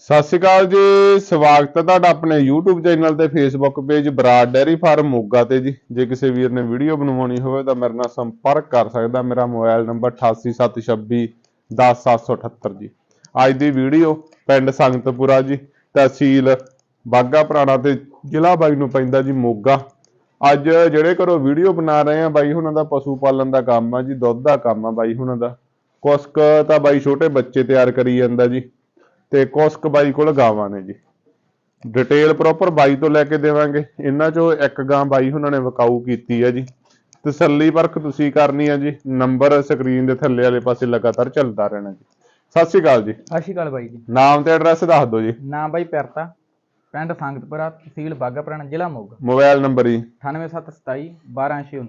ਸਤਿ ਸ਼੍ਰੀ ਅਕਾਲ ਜੀ, ਸਵਾਗਤ ਹੈ ਤੁਹਾਡਾ ਆਪਣੇ YouTube ਚੈਨਲ ਤੇ Facebook page Brar dairy farm Moga ਤੇ ਜੀ। ਜੇ ਕਿਸੇ ਵੀਰ ਨੇ ਵੀਡੀਓ ਬਣਵਾਉਣੀ ਹੋਵੇ ਤਾਂ ਮੇਰੇ ਨਾਲ ਸੰਪਰਕ ਕਰ ਸਕਦਾ, ਮੇਰਾ ਮੋਬਾਈਲ ਨੰਬਰ 8876 10778 ਜੀ। ਅੱਜ ਦੀ ਵੀਡੀਓ ਪਿੰਡ ਸੰਗਤਪੁਰਾ ਜੀ, ਤਹਿਸੀਲ ਬਾਗਾ ਪੁਰਾਣਾ ਤੇ ਜ਼ਿਲ੍ਹਾ ਬਾਈ ਨੂੰ ਪੈਂਦਾ ਜੀ ਮੋਗਾ। ਅੱਜ ਜਿਹੜੇ ਘਰੋਂ ਵੀਡੀਓ ਬਣਾ ਰਹੇ ਆ ਬਾਈ, ਉਹਨਾਂ ਦਾ ਪਸ਼ੂ ਪਾਲਣ ਦਾ ਕੰਮ ਆ ਜੀ, ਦੁੱਧ ਦਾ ਕੰਮ ਆ ਬਾਈ, ਉਹਨਾਂ ਦਾ। ਕੁਸਕ ਤਾਂ ਬਾਈ ਛੋਟੇ ਬੱਚੇ ਤਿਆਰ ਕਰੀ ਜਾਂਦਾ ਜੀ। ਤੇ ਕੁਸਕ ਬਾਈ ਕੋਲ ਗਾਵਾਂ ਨੇ ਜੀ। ਡਿਟੇਲ ਪ੍ਰੋਪਰ ਬਾਈ ਤੋਂ ਲੈ ਕੇ ਦੇਵਾਂਗੇ। ਇਹਨਾਂ ਚੋਂ ਇੱਕ ਗਾਂ ਬਾਈ ਹੁਣਾਂ ਨੇ ਵਕਾਊ ਕੀਤੀ ਹੈ ਜੀ। ਤਸੱਲੀ ਪਰਖ ਤੁਸੀਂ ਕਰਨੀ ਹੈ ਜੀ। ਨੰਬਰ ਸਕਰੀਨ ਦੇ ਥੱਲੇ ਵਾਲੇ ਪਾਸੇ ਲਗਾਤਾਰ ਚੱਲਦਾ ਰਹਿਣਾ ਜੀ। ਸਤਿ ਸ਼੍ਰੀ ਅਕਾਲ ਜੀ। ਸਤਿ ਸ਼੍ਰੀ ਅਕਾਲ ਬਾਈ ਜੀ। ਨਾਮ ਤੇ ਐਡਰੈਸ ਦੱਸ ਦਿਓ ਜੀ। ਨਾਮ ਬਾਈ ਪਿਰਤਾ ਪਿੰਡ ਸੰਗਤਪੁਰਾ ਤਹਿਸੀਲ ਬਾਗਾ ਪੁਰਾਣਾ ਜ਼ਿਲ੍ਹਾ ਮੋਗਾ। ਮੋਬਾਈਲ ਨੰਬਰ ਜੀ। 98727 12619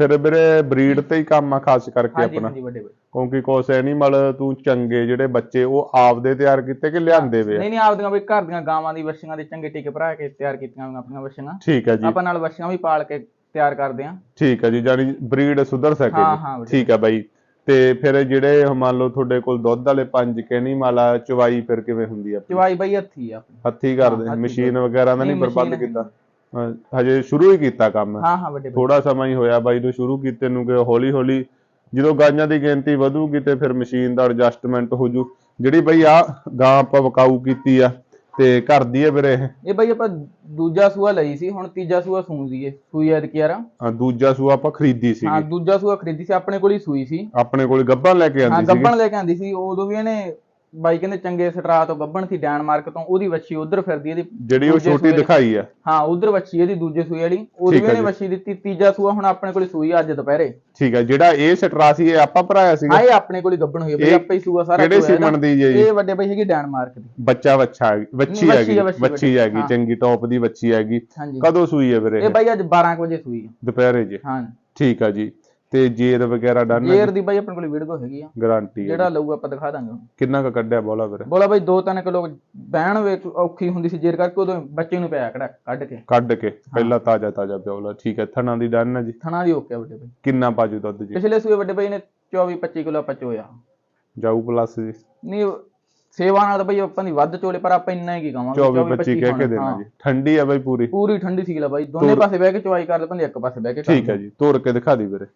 ਫਿਰ ਵੀਰੇ ਬਰੀਡ ਤੇ ਹੀ ਕੰਮ ਆ ਖਾਸ ਕਰਕੇ ਹਾਂਜੀ ਆਪਣਾ। ਹਾਂਜੀ ਵੱਡੇ ਬਾਈ ਕਿਉਂਕਿ ਕੁਛ ਐਨੀਮਲ ਤੂੰ ਚੰਗੇ ਜਿਹੜੇ ਬੱਚੇ ਉਹ ਆਪਦੇ ਤਿਆਰ ਕੀਤੇ ਕਿ ਲਿਆਂਦੇ ਵੇ ਆ? ਨਹੀਂ ਨਹੀਂ ਆਪਦੀਆਂ ਬਈ ਘਰ ਦੀਆਂ ਗਾਵਾਂ ਦੀ ਵੱਛੀਆਂ ਦੇ ਚੰਗੇ ਟੀਕੇ ਭਰਾ ਕੇ ਤਿਆਰ ਕੀਤੀਆਂ ਹੋਈਆਂ ਆਪਣੀਆਂ ਵੱਛੀਆਂ ਠੀਕ ਹੈ ਜੀ। ਆਪਾਂ ਨਾਲ ਵੱਛੀਆਂ ਵੀ ਪਾਲ ਕੇ ਤਿਆਰ ਕਰਦੇ ਆਂ। ਠੀਕ ਹੈ ਜੀ ਜਾਨੀ ਬਰੀਡ ਸੁਧਰ ਸਕੇ ਹਾਂ, ਜੀ। ਹਾਂ ਵੀਰੇ। ਠੀਕ ਹੈ ਬਾਈ। ਤੇ ਫਿਰ ਜਿਹੜੇ ਮੰਨ ਲਓ ਤੁਹਾਡੇ ਕੋਲ ਦੁੱਧ ਵਾਲੇ ਪੰਜ ਕਹਿਣੀ ਮਾਲਾ ਚਵਾਈ ਫਿਰ ਕਿਵੇਂ ਹੁੰਦੀ ਆ ਚਵਾਈ ਬਾਈ ਹੱਥੀ ਆ ਆਪਣੀ। ਹੱਥੀ ਕਰਦੇ ਹੱਥੀਂ ਮਸ਼ੀਨ ਵਗੈਰਾ ਦਾ ਨਹੀਂ ਨਹੀਂ, ਪ੍ਰਬੰਧ ਕੀਤਾ? ਅਹ ਹਜੇ ਸ਼ੁਰੂ ਹੀ ਕੀਤਾ ਕੰਮ। ਹਾਂ ਹਾਂ ਵੱਡੇ ਥੋੜਾ ਸਮਾਂ ਹੀ ਹੋਇਆ ਬਾਈ ਨੂੰ ਸ਼ੁਰੂ ਕੀਤੇ ਨੂੰ ਕਿ ਹੌਲੀ ਹੌਲੀ ਜਦੋਂ ਗਾਈਆਂ ਦੀ ਗਿਣਤੀ ਵਧੂਗੀ ਤੇ ਫਿਰ ਮਸ਼ੀਨ ਦਾ ਐਡਜਸਟਮੈਂਟ ਹੋ ਜੂ। ਜਿਹੜੀ ਬਈ ਆ ਗਾਂ ਆਪਾਂ ਵਕਾਊ ਕੀਤੀ ਆ ਤੇ ਘਰ ਦੀ ਹੈ ਵੀਰੇ ਇਹ। ਇਹ ਬਾਈ ਆਪਾਂ ਦੂਜਾ ਸੂਆ ਲਈ ਸੀ ਹੁਣ ਤੀਜਾ ਸੂਆ ਸੂੰਦੀ ਏ। ਸੂਈ ਐਦ ਯਾਰ ਅਹ ਦੂਜਾ ਸੂਆ ਆਪਾਂ ਖਰੀਦੀ ਹਾਂ ਸੀਗੀ ਦੂਜਾ ਸੂਆ ਖਰੀਦੀ ਸੀ ਆਪਣੇ ਕੋਲ ਹੀ ਸੂਈ ਸੀ। ਆਪਣੇ ਕੋਲ ਗੱਭਣ ਲੈ ਕੇ ਹਾਂ ਆਂਦੀ ਸੀਗੀ। ਗੱਬਣ ਲੈ ਕੇ ਆਂਦੀ ਸੀ ਉਦੋਂ ਵੀ ਇਹਨੇ ਬਾਈ ਕਹਿੰਦੇ ਚੰਗੇ ਸਟਰਾ ਤੋਂ ਗੱਬਣ ਸੀ ਡੈਨਮਾਰਕ ਤੋਂ ਉਹਦੀ ਵੱਛੀ ਉਧਰ ਫਿਰਦੀ ਇਹਦੀ ਜਿਹੜੀ ਉਹ ਛੋਟੀ ਦਿਖਾਈ ਆ। ਹਾਂ ਉਧਰ ਵੱਛੀ ਇਹਦੀ ਦੂਜੇ ਸੂਏ ਵਾਲੀ। ਉਹਦੀ ਵੀ ਇਹਨੇ। ਵੱਛੀ ਦਿੱਤੀ ਤੀਜਾ ਸੂਆ ਹੁਣ ਆਪਣੇ ਕੋਲ ਸੂਈ ਆ ਅੱਜ ਦੁਪਹਿਰੇ। ਠੀਕ ਹੈ ਜਿਹੜਾ ਇਹ ਸਟਰਾ ਸੀ ਇਹ ਆਪਾਂ ਭਰਾਇਆ ਸੀਗਾ? ਹਾਂ ਇਹ ਆਪਣੇ ਕੋਲ ਹੀ ਗੱਬਣ ਹੋਈ ਬਈ ਇਹ ਆਪੇ ਹੀ ਸੂਆ ਸਾਰਾ ਕਿਹੜੇ। ਸੀਮਨ ਦੀ ਜੀ? ਇਹ? ਵੱਡੇ ਬਈ ਹੈਗੀ ਡੈਨਮਾਰਕ ਦੀ। ਬੱਚਾ ਵੱਛਾ ਵੱਛੀ ਹੈਗੀ ਵੱਛੀ, ਹੈਗੀ। ਚੰਗੀ ਟੌਪ ਦੀ ਵੱਛੀ ਹੈਗੀ। ਕਦੋਂ ਸੂਈ ਹੈ ਵੀਰੇ ਇਹ ਬਾਈ ਅੱਜ 12 ਕੁ ਵਜੇ ਸੂਈ ਹੈ ਦੁਪਹਿਰੇ ਜੀ। ਹਾਂ। ਠੀਕ ਆ ਜੀ। ਤੇ ਜੇਰ ਵਗੈਰਾ ਡਨ ਜੇਰ ਦੀ ਬਾਈ ਆਪਣੇ ਕੋਲ ਵੀਡੀਓ ਹੈਗੀ ਆ। ਗਾਰੰਟੀ ਹੈ ਜਿਹੜਾ ਲਊਗਾ ਆਪਾਂ ਦਿਖਾ ਦਾਂਗੇ। ਕਿੰਨਾ ਕ ਕੱਢਿਆ ਬੋਲਾ ਵੀਰੇ ਬੋਲਾ ਬਾਈ 2-3 ਕਿਲੋ ਬਹਿਣ ਵੇਖ ਔਖੀ ਹੁੰਦੀ ਸੀ ਜੇਰ ਕਰਕੇ ਉਦੋਂ ਬੱਚੇ ਨੂੰ ਪਿਆ ਕੜਾ ਕੱਢ ਕੇ। ਕੱਢ ਕੇ ਪਹਿਲਾਂ ਤਾਜ਼ਾ ਤਾਜ਼ਾ ਪਿਓਲਾ ਠੀਕ ਹੈ ਥਣਾ ਦੀ ਡਨ ਹੈ ਜੀ। ਥਣਾ ਦੀ ਓਕੇ ਵੱਡੇ ਬਾਈ। ਕਿੰਨਾ ਪਾਜੂ ਦੁੱਧ ਜੀ? ਪਿਛਲੇ ਸੂਏ ਵੱਡੇ ਬਾਈ ਨੇ 24-25 ਕਿਲੋ ਆਪਾਂ ਚੋਇਆ। ਜਾਊ ਪਲੱਸ ਜੀ। ਨਹੀਂ ਸੇਵਾ ਨਾਲ ਤਾਂ ਬਈ ਆਪਾਂ ਦੀ ਵੱਧ ਚੋਲੇ ਪਰ ਆਪਾਂ ਇੰਨਾ ਹੀ ਕੀ ਕਵਾਂਗੇ 24 25 ਕਹਿ ਕੇ ਦੇਣਾ ਜੀ। ਠੰਡੀ ਹੈ ਬਈ ਪੂਰੀ। ਪੂਰੀ ਠੰਡੀ ਸੀ ਲਾ ਬਾਈ। ਦੋਨੇ ਪਾਸੇ ਬਹਿ ਕੇ ਚਵਾਈ ਕਰ ਲੈਂਦੇ ਇੱਕ ਪਾਸੇ ਬਹਿ ਕੇ ਠੀਕ ਹੈ ਜੀ ਤੋੜ ਕੇ ਦਿਖਾ ਦੀ ਵੀਰੇ।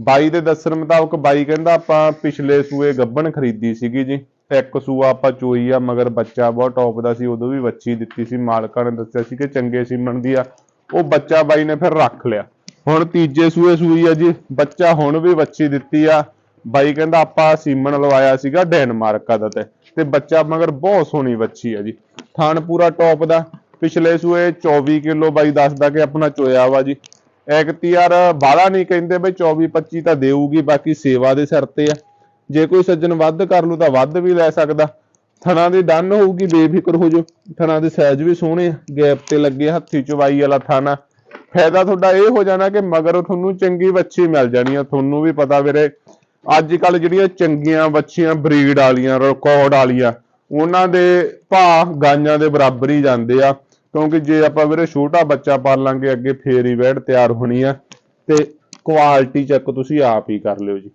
ਬਾਈ ਦੇ ਦੱਸਣ ਮੁਤਾਬਕ ਬਾਈ ਕਹਿੰਦਾ ਆਪਾਂ ਪਿਛਲੇ ਸੂਏ ਗੱਬਣ ਖਰੀਦੀ ਸੀਗੀ ਜੀ ਇੱਕ ਸੂਆ ਆਪਾਂ ਚੋਈ ਆ, ਮਗਰ ਬੱਚਾ ਬਹੁਤ ਟੌਪ ਦਾ ਸੀ, ਉਦੋਂ ਵੀ ਵੱਛੀ ਦਿੱਤੀ ਸੀ। ਮਾਲਕਾਂ ਨੇ ਦੱਸਿਆ ਸੀ ਕਿ ਚੰਗੇ ਸੀਮਣ ਦੀ ਆ, ਉਹ ਬੱਚਾ ਬਾਈ ਨੇ ਫਿਰ ਰੱਖ ਲਿਆ। ਹੁਣ ਤੀਜੇ ਸੂਏ ਸੂਈ ਆ ਜੀ, ਬੱਚਾ ਹੁਣ ਵੀ ਵੱਛੀ ਦਿੱਤੀ ਆ। ਬਾਈ ਕਹਿੰਦਾ ਆਪਾਂ ਸੀਮਣ ਲਵਾਇਆ ਸੀਗਾ ਡੈਨਮਾਰਕ ਦਾ ਤੇ ਤੇ ਬੱਚਾ ਮਗਰ ਬਹੁਤ ਸੋਹਣੀ ਵੱਛੀ ਆ ਜੀ। ਥਣ ਪੂਰਾ ਟੌਪ ਦਾ। ਪਿਛਲੇ ਸੂਏ 24 ਕਿਲੋ ਬਾਈ ਦੱਸਦਾ ਕਿ ਆਪਣਾ ਚੋਇਆ ਵਾ ਜੀ। ਐਕਤੀਆਰ ਬਾਲਾ ਨਹੀਂ ਕਹਿੰਦੇ ਬਈ 24 25 ਤਾਂ ਦੇਊਗੀ, ਬਾਕੀ ਸੇਵਾ ਦੇ ਸਿਰ ਤੇ ਆ। ਜੇ ਕੋਈ ਸੱਜਣ ਵੱਧ ਕਰ ਲੂ ਤਾਂ ਵੱਧ ਵੀ ਲੈ ਸਕਦਾ। ਥਣਾ ਦੀ ਡਨ ਹੋਊਗੀ, ਬੇਫਿਕਰ ਹੋ ਜਾਓ। ਥਣਾ ਦੇ ਸਾਈਜ਼ ਵੀ ਸੋਹਣੇ ਆ। ਗੈਪ ਤੇ ਲੱਗੇ ਹੱਥੀ ਚਵਾਈ ਵਾਲਾ ਥਾਣਾ। ਫਾਇਦਾ ਤੁਹਾਡਾ ਇਹ ਹੋ ਜਾਣਾ ਕਿ ਮਗਰ ਤੁਹਾਨੂੰ ਚੰਗੀ ਵੱਛੀ ਮਿਲ ਜਾਣੀ ਆ। ਤੁਹਾਨੂੰ ਵੀ ਪਤਾ ਵੀਰੇ ਅੱਜ ਕੱਲ ਜਿਹੜੀਆਂ ਚੰਗੀਆਂ ਵੱਛੀਆਂ, ਬਰੀਡ ਵਾਲੀਆਂ ਰਿਕਾਰਡ ਵਾਲੀਆਂ, ਉਹਨਾਂ ਦੇ ਭਾਅ ਗਾਈਆਂ ਦੇ ਬਰਾਬਰ ਹੀ ਜਾਂਦੇ ਆ। ਕਿਉਂਕਿ ਜੇ ਆਪਾਂ ਵੀਰੇ ਛੋਟਾ ਬੱਚਾ ਪਾਲਾਂਗੇ ਅੱਗੇ ਫੇਰ ਹੀ ਵੈੜ ਤਿਆਰ ਹੋਣੀ ਆ, ਤੇ ਕੁਆਲਿਟੀ ਚੈੱਕ ਤੁਸੀਂ ਆਪ ਹੀ ਕਰ ਲਿਓ ਜੀ।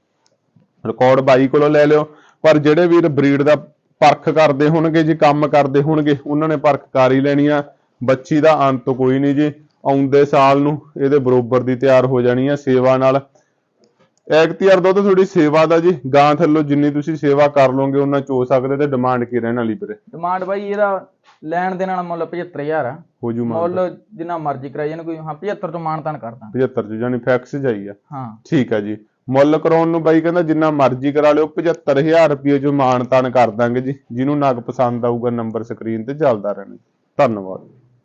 ਰਿਕਾਰਡ ਬਾਈ ਕੋਲੋਂ ਲੈ ਲਿਓ, ਪਰ ਜਿਹੜੇ ਵੀਰ ਬਰੀਡ ਦਾ ਪਰਖ ਕਰਦੇ ਹੋਣਗੇ ਜੀ, ਕੰਮ ਕਰਦੇ ਹੋਣਗੇ, ਉਹਨਾਂ ਨੇ ਪਰਖ ਕਰ ਹੀ ਲੈਣੀ ਆ। ਬੱਚੀ ਦਾ ਅੰਤ ਕੋਈ ਨਹੀਂ ਜੀ, ਆਉਂਦੇ ਸਾਲ ਨੂੰ ਇਹਦੇ ਬਰੋਬਰ ਦੀ ਤਿਆਰ ਹੋ ਜਾਣੀ ਆ ਸੇਵਾ ਨਾਲ। ਐਕਤੀਆਰ ਦੁੱਧ ਥੋੜੀ ਸੇਵਾ ਦਾ ਜੀ, ਗਾਂ ਥੱਲੋਂ ਜਿੰਨੀ ਤੁਸੀਂ ਸੇਵਾ ਕਰ ਲਓਗੇ, ਉਹਨਾਂ ਚੋ ਸਕਦੇ ਤੇ ਡਿਮਾਂਡ ਕੀ ਰਹਿਣ ਵਾਲੀ ਵੀਰੇ? ਡਿਮਾਂਡ ਬਾਈ ਇਹਦਾ ਲੈਣ ਦੇ ਨਾਲ ਮੁੱਲ 75000 ਆ। ਹੋ ਜੂ ਮੁੱਲ ਜਿੰਨਾ ਮਰਜ਼ੀ ਕਰਾਈ ਜਾਣ ਕੋਈ ਹਾਂ 75 ਤੋਂ ਮਾਨਤਾਨ ਕਰਦਾ। 75 ਚ ਜਾਨੀ ਫੈਕਸ ਜਾਈ ਆ। ਹਾਂ। ਠੀਕ ਆ ਜੀ। ਮੁੱਲ ਕਰਾਉਣ ਨੂੰ ਬਾਈ ਕਹਿੰਦਾ ਜਿੰਨਾ ਮਰਜ਼ੀ ਕਰਾ ਲਿਓ 75000 ਰੁਪਏ ਜੋ ਮਾਨ ਤਾਨ ਕਰ ਦਾਂਗੇ ਜੀ। ਜਿਹਨੂੰ ਨਗ ਪਸੰਦ ਆਊਗਾ ਨੰਬਰ ਸਕਰੀਨ ਤੇ ਚੱਲਦਾ ਰਹਿਣਾ। ਧੰਨਵਾਦ।